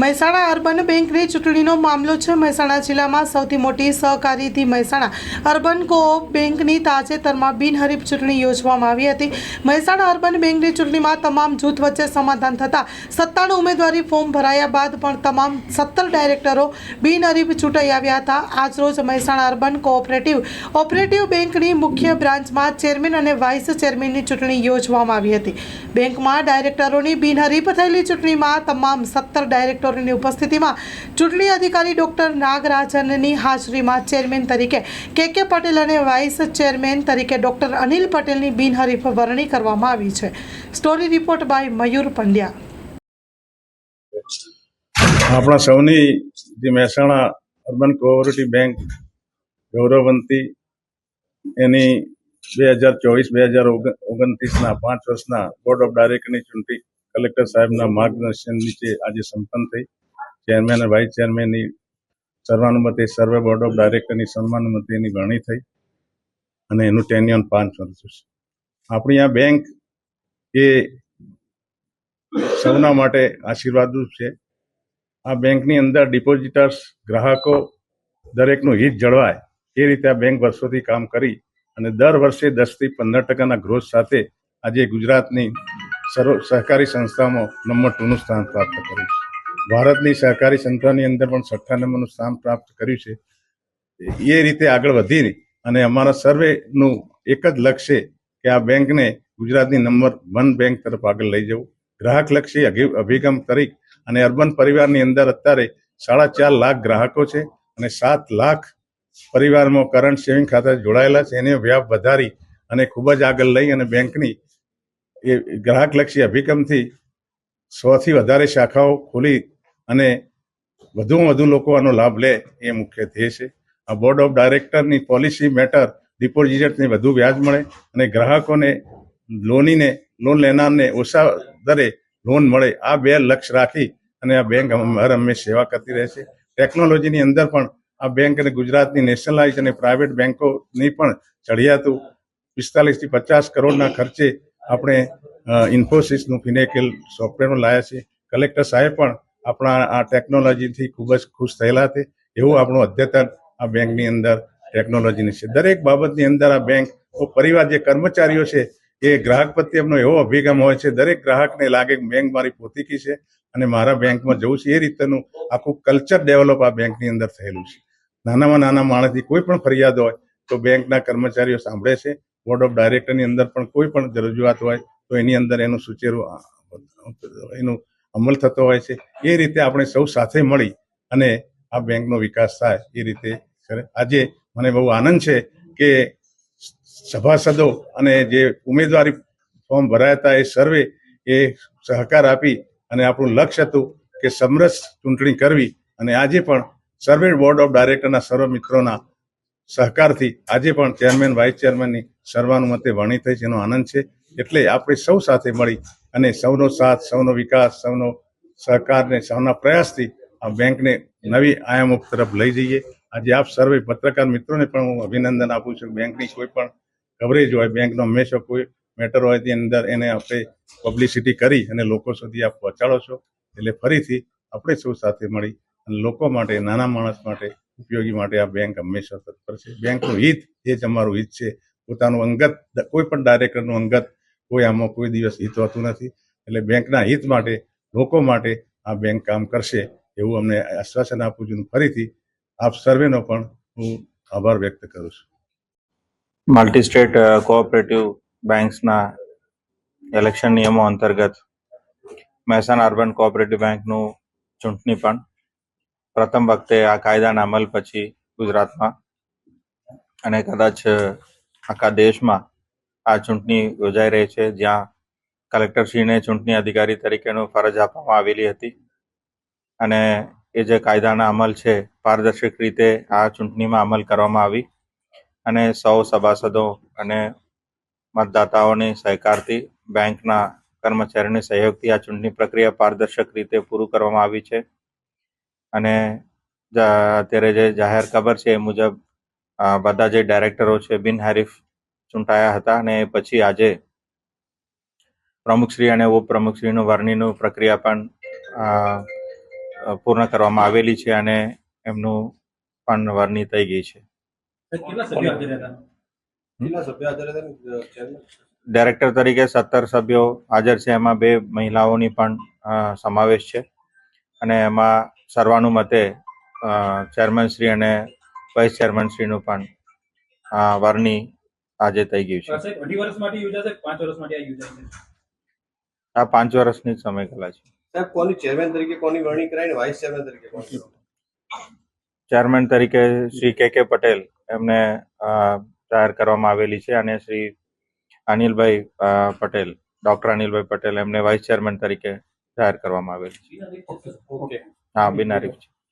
Mehsana urban બેંકની ચૂંટણીનો મામલો છે. મહેસાણા જિલ્લામાં સૌથી મોટી સહકારીથી મહેસાણા અર્બન કોઓપ બેંકની તાજેતરમાં બિનહરીફ ચૂંટણી યોજવામાં આવી હતી. મહેસાણા અર્બન બેંકની ચૂંટણીમાં તમામ જૂથ વચ્ચે સમાધાન થતાં સત્તાણું ઉમેદવારી ફોર્મ ભરાયા બાદ પણ તમામ સત્તર ડાયરેક્ટરો બિનહરીફ ચૂંટાઈ આવ્યા હતા. આજરોજ મહેસાણા અર્બન કોઓપરેટિવ ઓપરેટિવ બેંકની મુખ્ય બ્રાન્ચમાં ચેરમેન અને વાઇસ ચેરમેનની ચૂંટણી યોજવામાં આવી હતી. બેંકમાં ડાયરેક્ટરોની બિનહરીફ થયેલી ચૂંટણીમાં તમામ સત્તર ડાયરેક્ટરોની ઉપસ્થિતિમાં ચૂંટણી અધિકારી ડોક્ટર નાગરાજનની હાજરીમાં ચેરમેન તરીકે કે કે પટેલ અને વાઇસ ચેરમેન તરીકે ડોક્ટર અનિલ પટેલની બિનહરીફ વરણી કરવામાં આવી છે. Story report by Mayur Pandya. આપણા સૌની જે મહેસાણા અર્બન કોઓપરેટિવ બેંક ગૌરવવંતી એની બે હજાર ચોવીસ, બે હજાર ઓગણત્રીસના પાંચ વર્ષના બોર્ડ ઓફ ડાયરેક્ટરની ચૂંટણી કલેક્ટર સાહેબના માર્ગદર્શન નીચે આજે સંપન્ન થઈ. ચેરમેન અને વાઇસ ચેરમેનની સર્વાનુમતે સર્વે બોર્ડ ઓફ ડાયરેક્ટરની સન્માનુમતે એની વરણી થઈ અને એનું ટેન્યુઅન પાંચ વર્ષ આપણી આ બેંક એ સૌના માટે આશીર્વાદરૂપ છે. આ બેંકની અંદર ડિપોઝિટર્સ ગ્રાહકો દરેકનું હિત જળવાય એ રીતે આ બેંક વર્ષોથી કામ કરી અને દર વર્ષે દસથી પંદર ટકાના ગ્રોથ સાથે આજે ગુજરાતની સર્વ સહકારી સંસ્થામાં નંબર ટુનું સ્થાન પ્રાપ્ત કર્યું છે. ભારતની સહકારી સંસ્થાની અંદર પણ છઠ્ઠા નંબરનું સ્થાન પ્રાપ્ત કર્યું છે. એ રીતે આગળ વધી અને અમારા સર્વેનું એક જ લક્ષ્ય કે આ બેંકને ગુજરાતની નંબર વન બેંક તરફ આગળ લઈ જવું. ગ્રાહકલક્ષી અભિ- અભિગમ તરીકે અને અર્બન પરિવારની અંદર અત્યારે સાડા ચાર લાખ ગ્રાહકો છે અને સાત લાખ પરિવારમાં કરંટ સેવિંગ ખાતા જોડાયેલા છે. એને વ્યાપ વધારી અને ખૂબ જ આગળ લઈ અને બેંકની એ ગ્રાહકલક્ષી અભિગમથી સોથી વધારે શાખાઓ ખોલી અને વધુમાં વધુ લોકો આનો લાભ લે એ મુખ્ય ધ્યેય છે. આ બોર્ડ ઓફ ડાયરેક્ટરની પોલિસી મેટર ડિપોઝિટને વધુ વ્યાજ મળે અને ગ્રાહકોને લોનીને લોન લેનારને ઓછા દરે લોન મળે. આ બે લક્ષ્ય રાખી અને આ બેંક હર હંમેશ સેવા કરતી રહે છે. ટેકનોલોજીની અંદર પણ આ બેંક અને ગુજરાતની નેશનલાઇઝ અને પ્રાઇવેટ બેંકોની પણ ચડિયાતું પિસ્તાલીસથી પચાસ કરોડના ખર્ચે આપણે ઇન્ફોસિસનું ફિનેકેલ સોફ્ટવેરનું લાયા છે કલેક્ટર સાહેબ પણ આપણા આ ટેકનોલોજીથી ખૂબ જ ખુશ થયેલા છે. એવું આપણું અદ્યતન આ બેંકની અંદર ટેકનોલોજીની છે. દરેક બાબતની અંદર આ બેંક પરિવાર જે કર્મચારીઓ છે, એ ગ્રાહક પ્રત્યે એમનો એવો અભિગમ હોય છે, દરેક ગ્રાહકને લાગે કે બેંક મારી પોતીકી છે અને મારા બેંકમાં જવું છે. એ રીતનું આખું કલ્ચર ડેવલપ આ બેંકની અંદર થયેલું છે. નાનામાં નાના માણસથી કોઈ પણ ફરિયાદ હોય, તો બેંકના કર્મચારીઓ સાંભળે છે. બોર્ડ ઓફ ડાયરેક્ટરની અંદર પણ કોઈ પણ રજૂઆત હોય, તો એની અંદર એનું સુચેરું એનું અમલ થતો હોય છે. એ રીતે આપણે સૌ સાથે મળી અને આ બેંકનો વિકાસ થાય એ રીતે આજે મને બહુ આનંદ છે કે સભાસદો અને જે ઉમેદવારી ફોર્મ ભરાયા હતા એ સર્વે એ સહકાર આપી અને આપણું લક્ષ્ય હતું કે સમરસ ચૂંટણી કરવી અને આજે પણ સર્વે બોર્ડ ઓફ ડાયરેક્ટરના સર્વ મિત્રોના સહકારથી આજે પણ ચેરમેન, વાઇસ ચેરમેનની સર્વાનુમતે વણી થઈ છે, એનો આનંદ છે. એટલે આપણે સૌ સાથે મળી અને સૌનો સાથ, સૌનો વિકાસ, સૌનો સહકાર ને સૌના પ્રયાસથી આ બેંકને નવી આયામો તરફ લઈ જઈએ. આજે આપ સર્વે પત્રકાર મિત્રોને પણ હું અભિનંદન આપું છું. બેંકની કોઈ પણ કવરેજ હોય, બેંકનો હંમેશા કોઈ મેટર હોય તેની અંદર એને આપણે પબ્લિસિટી કરી અને લોકો સુધી આપ પહોંચાડો છો. એટલે ફરીથી આપણે સૌ સાથે મળી અને લોકો માટે, નાના માણસ માટે, ઉપયોગી માટે આ બેંક હંમેશા તત્પર છે. બેંકનું હિત એ જ અમારું હિત છે. પોતાનું અંગત, કોઈ પણ ડાયરેક્ટરનું અંગત, કોઈ આમાં કોઈ દિવસ હિત હોતું નથી. એટલે બેંકના હિત માટે, લોકો માટે આ બેંક કામ કરશે એવું અમને આશ્વાસન આપું છું. ફરીથી આપ સર્વેનો પણ હું આભાર વ્યક્ત કરું છું. મલ્ટી સ્ટેટ કોઓપરેટિવ બેંક્સના ઇલેક્શન નિયમો અંતર્ગત મહેસાણા અર્બન કોઓપરેટિવ બેંકનું ચૂંટણી પણ પ્રથમ વખતે આ કાયદાના અમલ પછી ગુજરાતમાં અને કદાચ આખા દેશમાં આ ચૂંટણી યોજાઈ રહી છે, જ્યાં કલેક્ટરશ્રીને ચૂંટણી અધિકારી તરીકેનું ફરજ આપવામાં આવેલી હતી. અને એ જે કાયદાના અમલ છે, પારદર્શક રીતે આ ચૂંટણીમાં અમલ કરવામાં આવી. અને સૌ સભાસદો અને મતદાતાઓની સહકારથી બેંકના કર્મચારીઓની સહયોગથી આ ચૂંટણી પ્રક્રિયા પારદર્શક રીતે પૂરું કરવામાં આવી છે. અને અત્યારે જે જાહેર ખબર છે એ મુજબ બધા જે ડાયરેક્ટરો છે બિનહરીફ ચૂંટાયા હતા અને એ પછી આજે પ્રમુખશ્રી અને ઉપપ્રમુખશ્રીનું વરણીનું પ્રક્રિયા પણ પૂર્ણ કરવામાં આવેલી છે અને એમનું પણ વરણી થઈ ગઈ છે. કેટલા સભ્યો હાજર હતા કેટલા સભ્ય હાજર હતા ને, ચેરમેન? ડાયરેક્ટર તરીકે સત્તર સભ્યો હાજર છે એમાં બે મહિલાઓની પણ અ, સમાવેશ છે. અને એમાં સર્વાનુમતે અ, ચેરમેન શ્રી અને વાઇસ ચેરમેન શ્રીનું પણ અ, આજે થઈ ગયું છે. અઢી વર્ષ માટે યોજાશે પાંચ વર્ષ માટે આ યોજાશે? આ પાંચ વર્ષની સમયગાળા છે. સાહેબ કોની ચેરમેન તરીકે કોની વરણી કરાઈ ને વાઇસ ચેરમેન તરીકે કોની ચેરમેન તરીકે શ્રી કે કે પટેલ એમને જાહેર કરવામાં આવેલી છે અને શ્રી અનિલભાઈ પટેલ ડોક્ટર અનિલભાઈ પટેલ એમને વાઇસ ચેરમેન તરીકે જાહેર કરવામાં આવેલી છે. હા બિનહરીફ છે